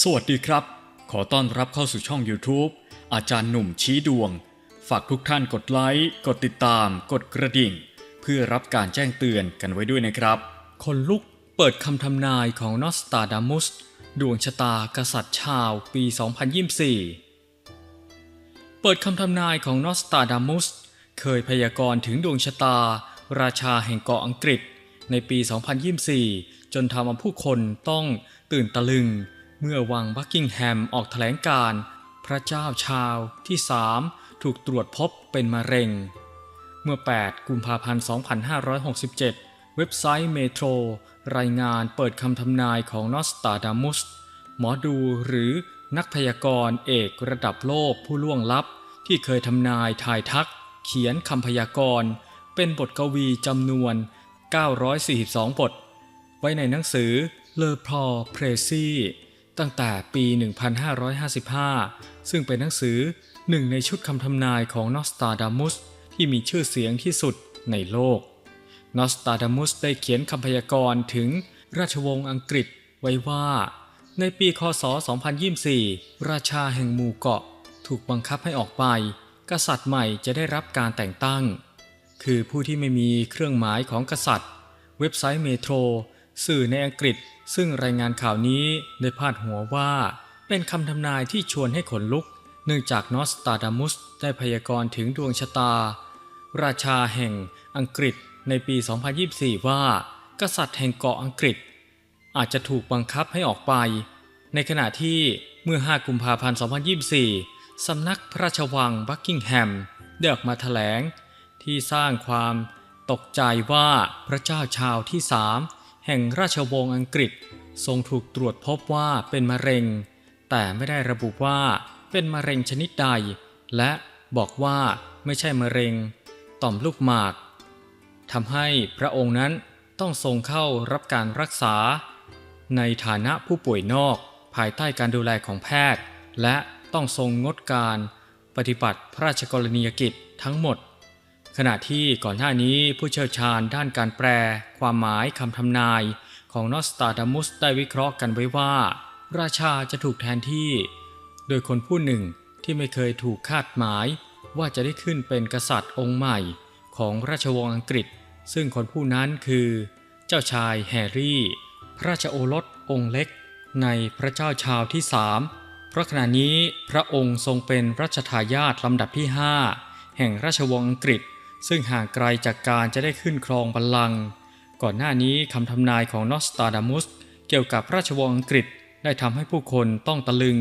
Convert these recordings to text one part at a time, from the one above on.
สวัสดีครับ ขอต้อนรับเข้าสู่ช่อง YouTube อาจารย์หนุ่มชี้ดวง ฝากทุกท่านกดไลค์ กดติดตาม กดกระดิ่ง เพื่อรับการแจ้งเตือนกันไว้ด้วยนะครับ คนลุกเปิดคำทำนายของนอสตาดามุส ดวงชะตากษัตริย์ชาวปี 2024 เปิดคำทำนายของนอสตาดามุส เคยพยากรณ์ถึงดวงชะตา ราชาแห่งเกาะอังกฤษ ในปี 2024 จนทำเอาผู้คนต้องตื่นตะลึง เมื่อวังบักกิงแฮมออกแถลงการ์พระเจ้าชาวที่3ถูกตรวจพบเป็นมะเร็ง เมื่อ 8 กุมภาพันธ์ 2567 เว็บไซต์เมโทรรายงานเปิดคำทำนายของนอสตาดามุส หมอดูหรือนักพยากรณ์เอกระดับโลกผู้ล่วงลับ ที่เคยทำนายทายทัก เขียนคำพยากรณ์ เป็นบทกวีจำนวน 942 บท ไว้ในหนังสือเลอพอเพรซี ตั้งแต่ปี 1555 ซึ่งเป็นหนังสือหนึ่งในชุดคำทำนายของนอสตาดามุสที่มีชื่อเสียงที่สุดในโลก นอสตาดามุสได้เขียนคำพยากรณ์ถึงราชวงศ์อังกฤษไว้ว่า ในปีคศ 2024 ราชาแห่งหมู่เกาะถูกบังคับให้ออกไป กษัตริย์ใหม่จะได้รับการแต่งตั้ง คือผู้ที่ไม่มีเครื่องหมายของกษัตริย์ เว็บไซต์เมโทรสื่อในอังกฤษ ซึ่งรายงานข่าวนี้ได้พาดหัวว่า เป็นคำทำนายที่ชวนให้ขนลุก เนื่องจากนอสตาดามุสได้พยากรณ์ถึงดวงชะตา ราชาแห่งอังกฤษในปี 2024 ว่า กษัตริย์แห่งเกาะอังกฤษ อาจจะถูกบังคับให้ออกไป ในขณะที่เมื่อ 5 กุมภาพันธ์ 2024 สำนักพระราชวังบักกิงแฮมได้ออกมาแถลง ที่สร้างความตกใจว่าพระเจ้าชาวที่สาม แห่งราชวงศ์อังกฤษ ทรงถูกตรวจพบว่าเป็นมะเร็ง แต่ไม่ได้ระบุว่าเป็นมะเร็งชนิดใด และบอกว่าไม่ใช่มะเร็ง ต่อมลูกหมากทำให้พระองค์นั้นต้องทรงเข้ารับการรักษา ในฐานะผู้ป่วยนอกภายใต้การดูแลของแพทย์ และต้องทรงงดการ ปฏิบัติพระราชกรณียกิจทั้งหมด ขณะที่ก่อนหน้านี้ผู้เชี่ยวชาญด้านการแปล ความหมายคำทำนายของนอสตาดามุสได้วิเคราะห์กันไว้ว่า ราชาจะถูกแทนที่ โดยคนผู้หนึ่งที่ไม่เคยถูกคาดหมาย ว่าจะได้ขึ้นเป็นกษัตริย์องค์ใหม่ของราชวงศ์อังกฤษ ซึ่งคนผู้นั้นคือ เจ้าชายแฮร์รี่ พระราชโอรสองค์เล็ก ในพระเจ้าชาวที่สามเพราะขณะนี้พระองค์ทรงเป็นรัชทายาทลำดับที่ 5 แห่งราชวงศ์อังกฤษ ซึ่งห่างไกลจากการจะได้ขึ้นครองบัลลังก์ก่อนหน้านี้คำทำนายของนอสตาดามุสเกี่ยวกับราชวงศ์อังกฤษได้ทำให้ผู้คนต้องตะลึง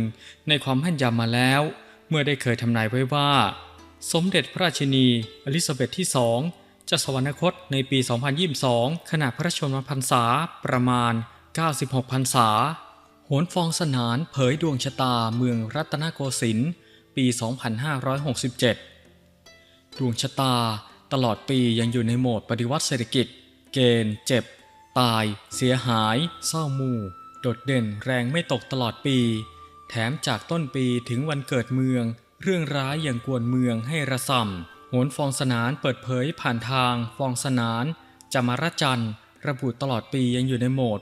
ในความแม่นยำมาแล้ว เมื่อได้เคยทำนายไว้ว่า สมเด็จพระราชินีอลิซาเบธที่สองจะสวรรคตในปี 2022 ขณะพระชนมพรรษาประมาณ 96 พรรษาโหนฟองสนานเผยดวงชะตาเมืองรัตนโกสินทร์ปี 2567 ดวงชะตา ตลอดปียังอยู่ในโหมดปฏิวัติเศรษฐกิจ เกณฑ์ เจ็บ ตาย เสียหาย เศร้าหมู โดดเด่นแรงไม่ตกตลอดปี แถมจากต้นปีถึงวันเกิดเมือง เรื่องร้ายอย่างกวนเมืองให้ระส่ำโหนฟองสนานเปิดเผยผ่านทาง ฟองสนานจามารจันทร์ ระบุตลอดปียังอยู่ในโหมด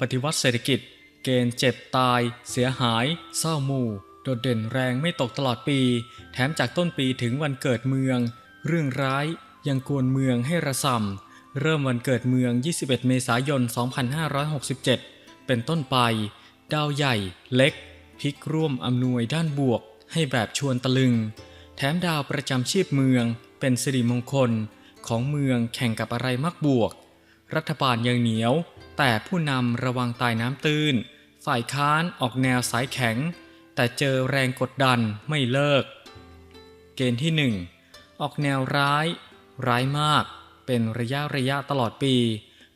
ปฏิวัติเศรษฐกิจ เกณฑ์เจ็บตาย เสียหาย เศร้าหมูโดดเด่นแรงไม่ตกตลอดปี แถมจากต้นปีถึงวันเกิดเมือง เรื่องร้าย ยังกวนเมืองให้ระส่ำเริ่มวันเกิดเมือง 21 เมษายน 2567 เป็นต้นไป ดาวใหญ่ เล็กพลิกร่วมอำนวยด้านบวก ให้แบบชวนตะลึง แถมดาวประจำชีพเมือง เป็นสิริมงคลของเมืองแข่งกับอะไรมักบวก รัฐบาลยังเหนียว แต่ผู้นำระวังตายน้ำตื้น ฝ่ายค้านออกแนวสายแข็ง แต่เจอแรงกดดันไม่เลิก เกณฑ์ที่ 1 ออกแนวร้าย ร้ายมาก เป็นระยะระยะตลอดปี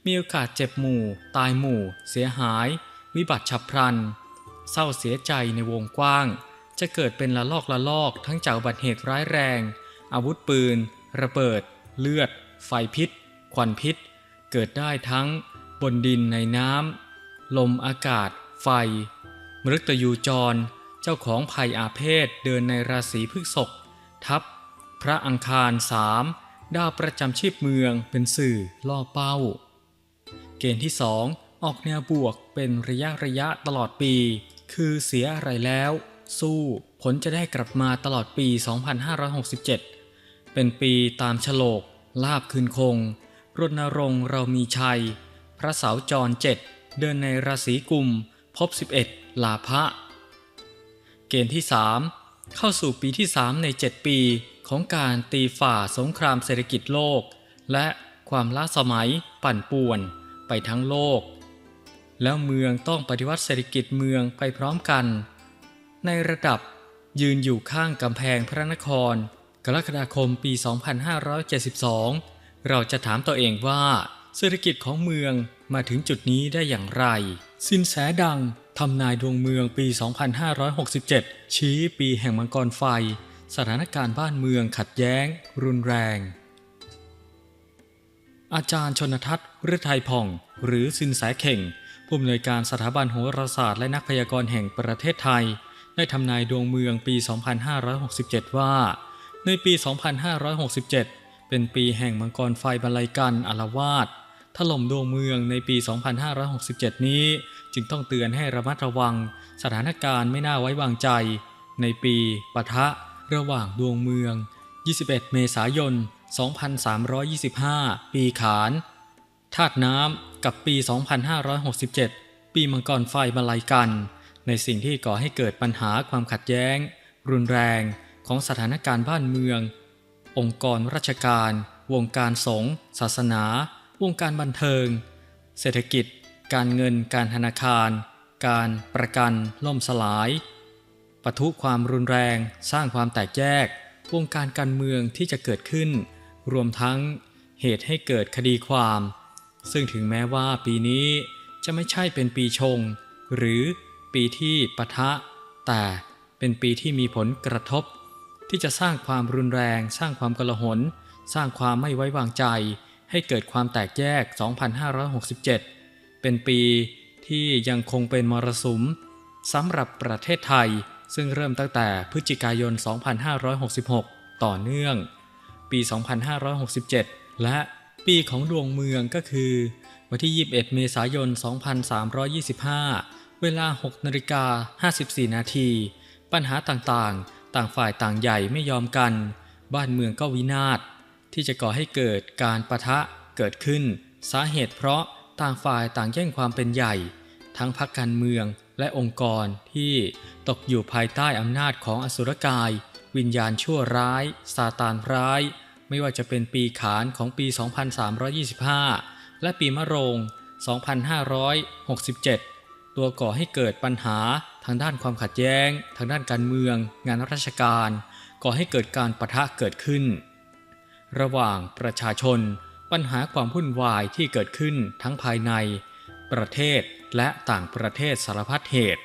มีโอกาสเจ็บหมู่ ตายหมู่ เสียหาย วิบัติฉับพลัน เศร้าเสียใจในวงกว้าง จะเกิดเป็นละลอกละลอกทั้งจากอุบัติเหตุร้ายแรง อาวุธปืน ระเบิด เลือด ไฟพิษ ควันพิษ เกิดได้ทั้งบนดินในน้ำลมอากาศ ไฟ มฤตยูจร เจ้าของภัยอาเพศเดินในราศีพฤษภทับพระอังคารสาม ดาวประจำชีพเมืองเป็นสื่อล่อเป้า เกณฑ์ที่ 2 ออกแนวบวกเป็นระยะระยะตลอดปี คือเสียอะไรแล้ว สู้ผลจะได้กลับมาตลอดปี 2567 เป็นปีตามฉลก ลาบคืนคง รณรงค์เรามีชัย พระเสาจรเจ็ดเดินในราศีกุมพบ 11 ลาภะ เกณฑ์ที่ 3 เข้าสู่ปีที่ 3 ใน 7 ปี ของการตีฝ่าสงครามเศรษฐกิจโลก และความล้าสมัยปั่นป่วนไปทั้งโลก แล้วเมืองต้องปฏิวัติเศรษฐกิจเมืองไปพร้อมกัน ในระดับยืนอยู่ข้างกำแพงพระนคร กรกฎาคมปี 2572 เราจะถามตัวเองว่า เศรษฐกิจของเมืองมาถึงจุดนี้ได้อย่างไร สินแสดังทำนายดวงเมืองปี 2567 ชี้ปีแห่งมังกรไฟ สถานการณ์บ้านเมืองขัดแย้ง รุนแรง อาจารย์ชนทัศน์ฤทัยผ่อง หรือสินแสเข่ง ผู้อำนวยการสถาบันโหราศาสตร์และนักพยากรณ์แห่งประเทศไทย ได้ทำนายดวงเมืองปี 2567 ว่า ในปี 2567 เป็นปีแห่งมังกรไฟบรรลัยกันอารวาสถล่มดวงเมืองในปี 2567 นี้ จึงต้องเตือนให้ระมัดระวัง สถานการณ์ไม่น่าไว้วางใจ ในปีปะทะ ระหว่างดวงเมือง 21 เมษายน 2325 ปีขานธาตุน้ำกับปี 2567 ปีมังกรไฟมาลัยกัน ในสิ่งที่ก่อให้เกิดปัญหาความขัดแย้ง รุนแรงของสถานการณ์บ้านเมือง องค์กรราชการ วงการสงฆ์ศาสนา วงการบันเทิง เศรษฐกิจ การเงินการธนาคาร การประกันล่มสลาย ปะทุความรุนแรง สร้างความแตกแยก วงการการเมืองที่จะเกิดขึ้น รวมทั้งเหตุให้เกิดคดีความ ซึ่งถึงแม้ว่าปีนี้จะไม่ใช่เป็นปีชง หรือปีที่ปะทะ แต่เป็นปีที่มีผลกระทบ ที่จะสร้างความรุนแรง สร้างความกลาหน สร้างความไม่ไว้วางใจ ให้เกิดความแตกแยก 2567 เป็นปีที่ยังคงเป็นมรสุมสำหรับประเทศไทย ซึ่งเริ่มตั้งแต่พฤศจิกายน 2566 ต่อเนื่อง ปี 2567 และปีของดวงเมืองก็คือ วันที่ 21 เมษายน 2325 เวลา 6นาฬิกา54 นาที ปัญหาต่างๆ ต่างฝ่ายต่างใหญ่ไม่ยอมกัน บ้านเมืองก็วินาศ ที่จะก่อให้เกิดการประทะเกิดขึ้น สาเหตุเพราะต่างฝ่ายต่างแย่งความเป็นใหญ่ ทั้งพรรคการเมือง และองค์กรที่ตกอยู่ภายใต้อำนาจของอสุรกาย วิญญาณชั่วร้ายซาตานร้าย ไม่ว่าจะเป็นปีขานของปี 2325 และปีมะโรง 2567 ตัวก่อให้เกิดปัญหาทางด้านความขัดแย้ง ทางด้านการเมือง งานราชการ ก่อให้เกิดการปะทะเกิดขึ้น ระหว่างประชาชน ปัญหาความวุ่นวายที่เกิดขึ้นทั้งภายใน ประเทศและต่างประเทศสารพัดเหตุ